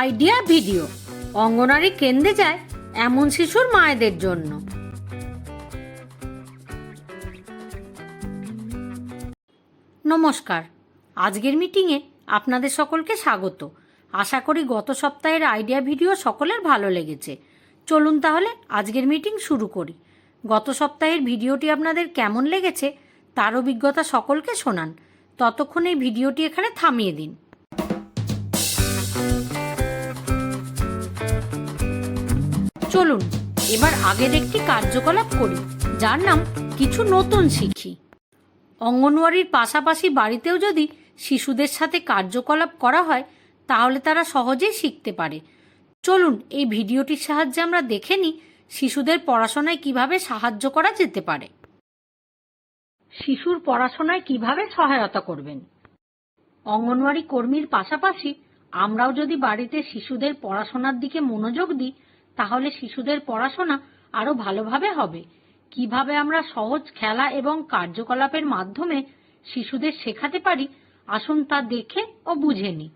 Idea video. অঙ্গনারী কেন্দ্রে যায় এমন শিশুর মায়েদের জন্য। নমস্কার। আজকের মিটিংয়ে আপনাদের সকলকে স্বাগত। আশা করি গত সপ্তাহের আইডিয়া ভিডিও সকলের ভালো লেগেছে। চলুন তাহলে আজকের মিটিং শুরু করি। গত সপ্তাহের ভিডিওটি আপনাদের কেমন লেগেছে তার অভিজ্ঞতা সকলকে শোনান। ততক্ষণ এই ভিডিওটি এখানে থামিয়ে দিন। চলুন, এবার আগের একটি কার্যকলাপ করি। যার নাম, কিছু নতুন শিখি। অঙ্গনওয়াড়ির পাশাপাশি বাড়িতেও যদি শিশুদের সাথে কার্যকলাপ করা হয়, তাহলে তারা সহজেই শিখতে পারে। চলুন, এই ভিডিওটির সাহায্যে আমরা দেখে নিই শিশুদের পড়াশোনায় কীভাবে সাহায্য করা যেতে পারে। শিশুর পড়াশোনায় কীভাবে সহায়তা করবেন? অঙ্গনওয়াড়ি কর্মীর পাশাপাশি আমরাও যদি বাড়িতে শিশুদের পড়াশোনার দিকে মনোযোগ দিই তাহলে শিশুদের পড়াশোনা আরও ভালোভাবে হবে। কীভাবে আমরা সহজ খেলা এবং কার্যকলাপের মাধ্যমে শিশুদের শেখাতে পারি, আসুন তা দেখে ও বুঝে নিই।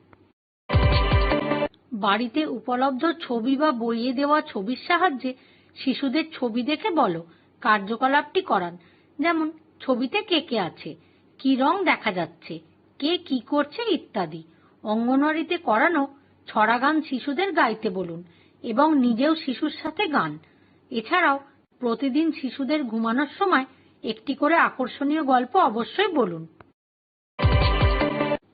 বাড়িতে উপলব্ধ ছবি বা বইয়ে দেওয়া ছবির সাহায্যে শিশুদের ছবি দেখে বলো, কার্যকলাপটি করান। যেমন, ছবিতে কে কে আছে, কি রং দেখা যাচ্ছে, কে কি করছে ইত্যাদি। অঙ্গনওয়াড়িতে করানো ছড়া গান শিশুদের গাইতে বলুন এবং নিজেও শিশুর সাথে গান। এছাড়াও প্রতিদিন শিশুদের ঘুমানোর সময় একটি করে আকর্ষণীয় গল্প অবশ্যই বলুন।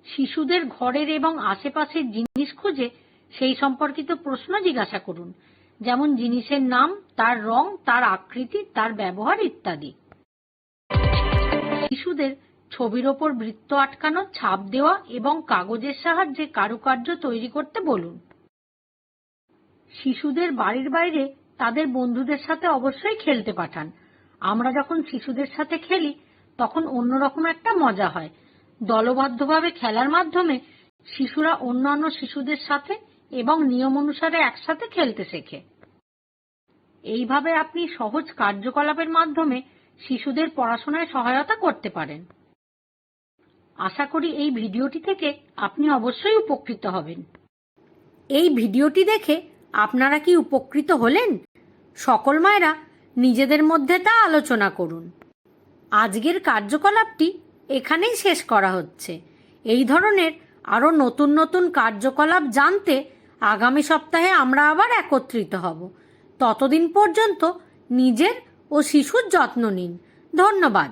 শিশুদের ঘরের এবং আশেপাশের জিনিস খুঁজে সেই সম্পর্কিত প্রশ্ন জিজ্ঞাসা করুন, যেমন জিনিসের নাম, তার রং, তার আকৃতি, তার ব্যবহার ইত্যাদি। শিশুদের ছবির ওপর বৃত্ত আটকানো, ছাপ দেওয়া এবং কাগজের সাহায্যে কারুকার্য তৈরি করতে বলুন। শিশুদের বাড়ির বাইরে তাদের বন্ধুদের সাথে অবশ্যই খেলতে পাঠান। আমরা যখন শিশুদের সাথে খেলি, তখন অন্যরকম একটা মজা হয়। দলবদ্ধভাবে খেলার মাধ্যমে শিশুরা অন্যান্য শিশুদের সাথে এবং নিয়ম অনুসারে একসাথে খেলতে শেখে। এইভাবে আপনি সহজ কার্যকলাপের মাধ্যমে শিশুদের পড়াশোনায় সহায়তা করতে পারেন। আশা করি এই ভিডিওটি থেকে আপনি অবশ্যই উপকৃত হবেন। এই ভিডিওটি দেখে আপনারা কি উপকৃত হলেন? সকল মায়েরা নিজেদের মধ্যে তা আলোচনা করুন। আজকের কার্যকলাপটি এখানেই শেষ করা হচ্ছে। এই ধরনের আরও নতুন নতুন কার্যকলাপ জানতে আগামী সপ্তাহে আমরা আবার একত্রিত হব। ততদিন পর্যন্ত নিজের ও শিশুর যত্ন নিন। ধন্যবাদ।